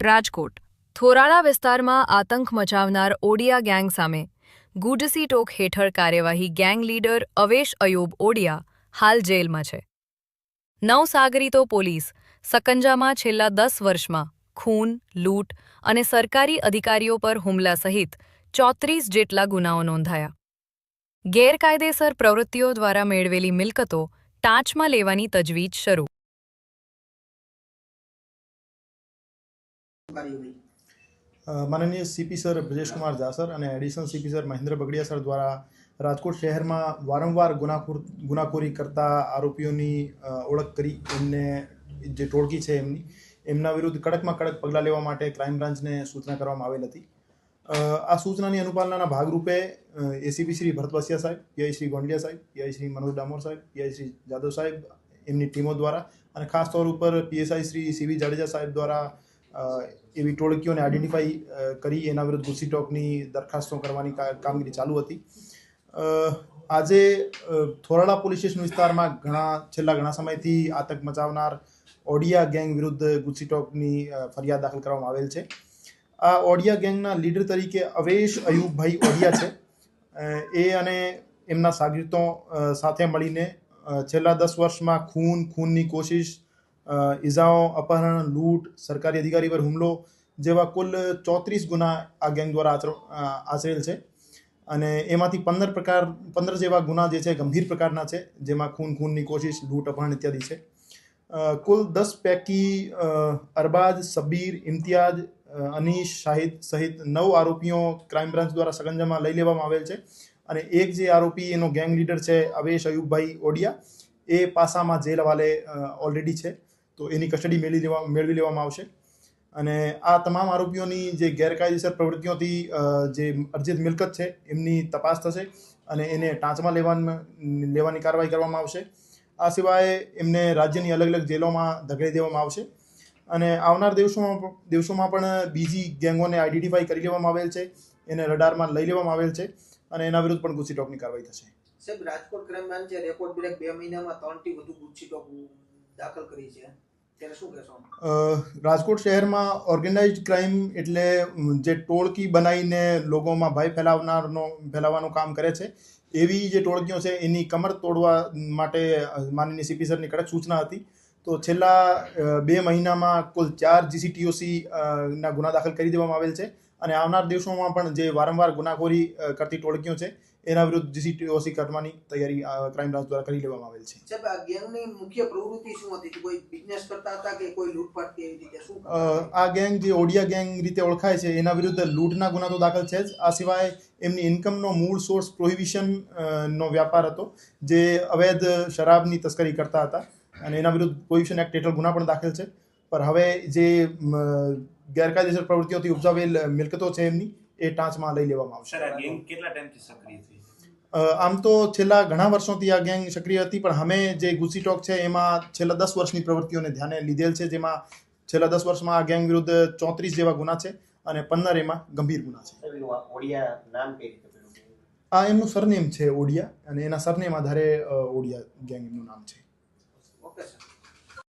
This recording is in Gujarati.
રાજકોટ. થોરાળા વિસ્તારમાં આતંક મચાવનાર ઓડિયા ગેંગ સામે ગુડસી ટોક હેઠળ કાર્યવાહી ગેંગ લીડર અવેશ અયુબ ઓડિયા હાલ જેલમાં છે. નવસાગરીતો પોલીસ, સકંજામાં છેલ્લા દસ વર્ષમાં ખૂન, લૂંટ અને સરકારી અધિકારીઓ પર હુમલા સહિત ચોત્રીસ જેટલા ગુનાઓ નોંધાયા. ગેરકાયદેસર પ્રવૃત્તિઓ દ્વારા મેળવેલી મિલકતો ટાંચમાં લેવાની તજવીજ શરૂ. માનનીય CP sir Brajesh Kumar Jha sir અને additional CP sir Mahendra Bagadia sir દ્વારા રાજકોટ શહેરમાં વારંવાર ગુનાખોર, ગુનાખોરી કરતા આરોપીઓની ઓળખ કરી એમને જે ટોળકી છે એમની, એમના વિરુદ્ધ કડકમાં કડક પગલાં લેવા માટે ક્રાઇમ બ્રાન્ચને સૂચના કરવામાં આવેલ હતી. આ સૂચનાની અનુપાલનાના ભાગરૂપે એસીપી શ્રી ભરત સાહેબ, પીઆઈ શ્રી ગોંડલિયા સાહેબ, પીઆઈ શ્રી મનોજ ડામોર સાહેબ, પીઆઈ શ્રી જાદવ સાહેબ, એમની ટીમો દ્વારા અને ખાસ તौर ઉપર પીએસઆઈ શ્રી સીવી જાડેજા સાહેબ દ્વારા એવી ટોળકીઓને આઈડેન્ટિફાઈ કરી એના વિરુદ્ધ ગુસ્સી ટોકની દરખાસ્તો કરવાની કામગીરી ચાલુ હતી. આજે થોરાળા પોલીસ સ્ટેશન વિસ્તારમાં ઘણા, છેલ્લા ઘણા સમયથી આતંક મચાવનાર ઓડિયા ગેંગ વિરુદ્ધ ગુસ્સી ટોકની ફરિયાદ દાખલ કરવામાં આવેલ છે. આ ઓડિયા ગેંગના લીડર તરીકે અવેશ અયુબભાઈ ઓડિયા છે. એ અને એમના સાગરીતો સાથે મળીને છેલ્લા દસ વર્ષમાં ખૂન, ખૂનની કોશિશ ઇજાઓ અપહરણ, લૂંટ, સરકારી અધિકારી પર હુમલો જેવા કુલ ચોત્રીસ ગુના આ ગેંગ દ્વારા આચર- આચરેલ છે. અને એમાંથી પંદર પ્રકાર, પંદર જેવા ગુના જે છે ગંભીર પ્રકારના છે, જેમાં ખૂન, ખૂનની કોશિશ, લૂંટ, અપહરણ ઇત્યાદિ છે. કુલ દસ પૈકી અરબાજ સબીર ઇમ્તિયાજ અનીશ, શાહિદ સહિત નવ આરોપીઓ ક્રાઇમ બ્રાન્ચ દ્વારા સગંજામાં લઈ લેવામાં આવેલ છે. અને એક જે આરોપી એનો ગેંગ લીડર છે, અવેશ અયુબભાઈ ઓડિયા, એ પાસામાં જેલ હવાલે ઓલરેડી છે. તો એની કસ્ટડી મેળવી લેવા મેળવી લેવામાં આવશે. અને આ તમામ આરોપીઓની જે ગેરકાયદેસર પ્રવૃત્તિઓથી જે અર્જિત મિલકત છે, એમની તપાસ થશે અને એને ટાંચમાં લેવામાં લેવાની કાર્યવાહી કરવામાં આવશે. આ સિવાય એમને રાજ્યની અલગ અલગ જેલોમાં ધકેલી દેવામાં આવશે. અને આવનાર દિવસોમાં દિવસોમાં પણ બીજી ગેંગોને આઈડેન્ટિફાઈ કરી લેવામાં આવેલ છે. એને રડારમાં લઈ લેવામાં આવેલ છે અને એના વિરુદ્ધ પણ ગુસ્સી ટોકની કાર્યવાહી થશે. સાહેબ, રાજકોટ ક્રાઇમ બ્રાન્ચે રેકોર્ડ બ્રેક બે મહિનામાં ત્રણથી વધુ ટોક દાખલ કરી છે. રાજકોટ શહેરમાં ઓર્ગેનાઇઝડ ક્રાઇમ એટલે જે ટોળકી બનાવીને લોકોમાં ભય ફેલાવનારનો, ફેલાવવાનું કામ કરે છે. એવી જે ટોળકીઓ છે, એની કમર તોડવા માટે માનનીય સીપી સરની કડક સૂચના હતી. તો છેલ્લા બે મહિનામાં કુલ ચાર જીસીટીઓસી ના ગુના દાખલ કરી દેવામાં આવેલ છે. અને આવનાર દિવસોમાં પણ જે વારંવાર ગુનાખોરી કરતી ટોળકીઓ છે એના વિરુદ્ધ જીસીટીઓસી કરવાની તૈયારી ક્રાઇમ બ્રાન્ચ દ્વારા કરી લેવામાં આવેલ છે. સાહેબ આ ગેંગની મુખ્ય પ્રવૃત્તિ શું હતી? કોઈ બિઝનેસ કરતા હતા કે કોઈ લૂંટફાટ કે એવી રીતે શું? આ ગેંગ જે ઓડિયા ગેંગ રીતે ઓળખાય છે એના વિરુદ્ધ લૂંટના ગુના તો દાખલ છે જ. આ સિવાય એમની ઇન્કમનો મૂળ સોર્સ પ્રોહિબિશન નો વ્યાપાર હતો જે અવૈધ શરાબની તસ્કરી કરતા હતા. અને એના વિરુદ્ધ પોલ્યુશન એક્ટ હેઠળ ગુના પણ દાખલ છે. પણ હવે જે ગેરકાયદેસર પ્રવૃત્તિઓથી ઉપજાવેલ મિલકતો છે એમની એ ટાંચમાં લઈ લેવામાં આવશે. સર આ ગેંગ કેટલા ટાઈમથી સક્રિય થઈ આમ તો છેલ્લા ઘણા વર્ષોથી આ ગેંગ સક્રિય હતી પણ અમે જે ગુસી ટોક છે એમાં છેલ્લા દસ વર્ષની પ્રવૃત્તિઓને ધ્યાને લીધેલ છે જેમાં છેલ્લા દસ વર્ષમાં આ ગેંગ વિરુદ્ધ ચોત્રીસ જેવા ગુના છે અને પંદર એમાં ગંભીર ગુના છે. આ ઓડિયા નામ કઈ રીતે પડ્યું? આ એમનું સરનેમ છે ઓડિયા અને એના સરનેમ આધારે ઓડિયા ગેંગ એમનું નામ છે. Okay sir